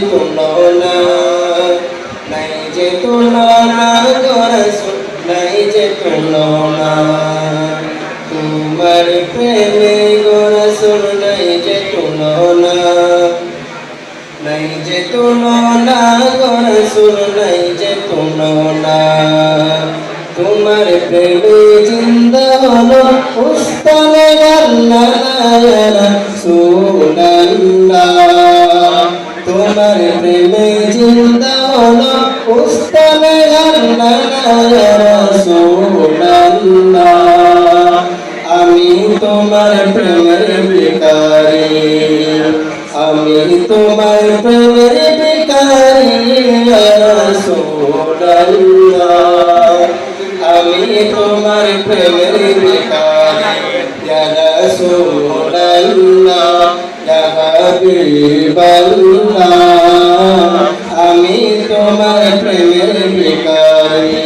তুলনা নাই যে তুলনা নাই যে তুলনা তোমার প্রেমে গোরা শুন নাই যে তুলনা। নাই যে তুলনা গোরা নাই যে তুলনা তোমার প্রেমে জিন্দা হলো উস্তানে আল্লাহ সুনাল্লাহ তোমার প্রেমে জিন্দা হলো উস্তানে আমি তোমার প্রেমের ভিখারি, আমি তোমার প্রেমের রাসূলুল্লাহ। আমি তোমার প্রেমের ইয়া হাবিবাল্লাহ আমি তোমার প্রেমের ভিখারি।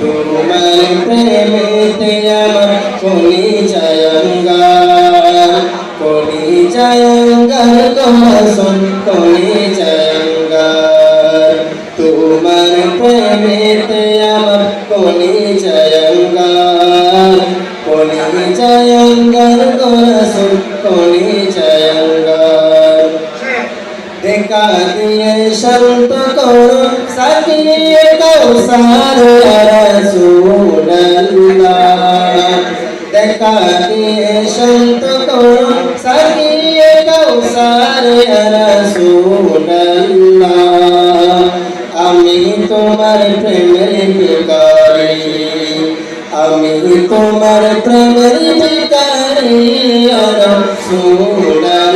তোমার প্রেমেতে আমার কলি জয়ঙ্গার কলি জয়ঙ্গার কমসন কলি জয়ঙ্গার তোমার প্রেমেতে আমার শান্ত করো সাকিয়ে কৌসার রসুল্লাহ দেখা দিয়ে শান্ত করো সাকিয়ে কৌসার রসুল্লাহ আমি তোমার প্রেমের ভিকারি আমি তোমার প্রেমের ভিকারি রসুল্লাহ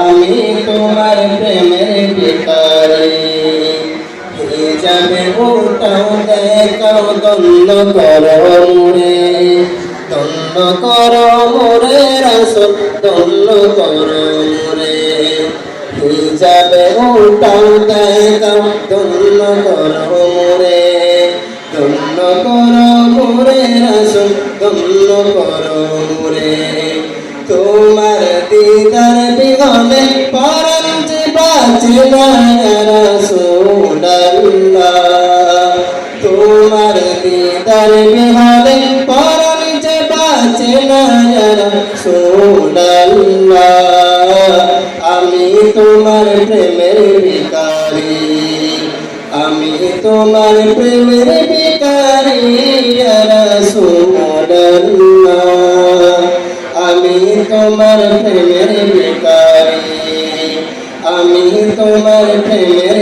আমি তোমার প্রেমের দেখাও দন্দ করো মোরে দন্দ করো মোরে রসুল। দন্দ করো মোরে যাবে ওটাও দেখাও দন্দ করো মোরে দন্দ করো মোরে রসুল দন্দ করো মোরে তোমার দিদার বিগলে পরঞ্চি রাসূলুল্লাহ দিদার বিগলে পরঞ্চি রাসূলুল্লাহ আমি তোমার প্রেমের ভিখারি, আমি তোমার প্রেমের ভিখারি রাসূলুল্লাহ আমি তোমার প্রেমের ভিখারি, আমি তোমার প্রেমের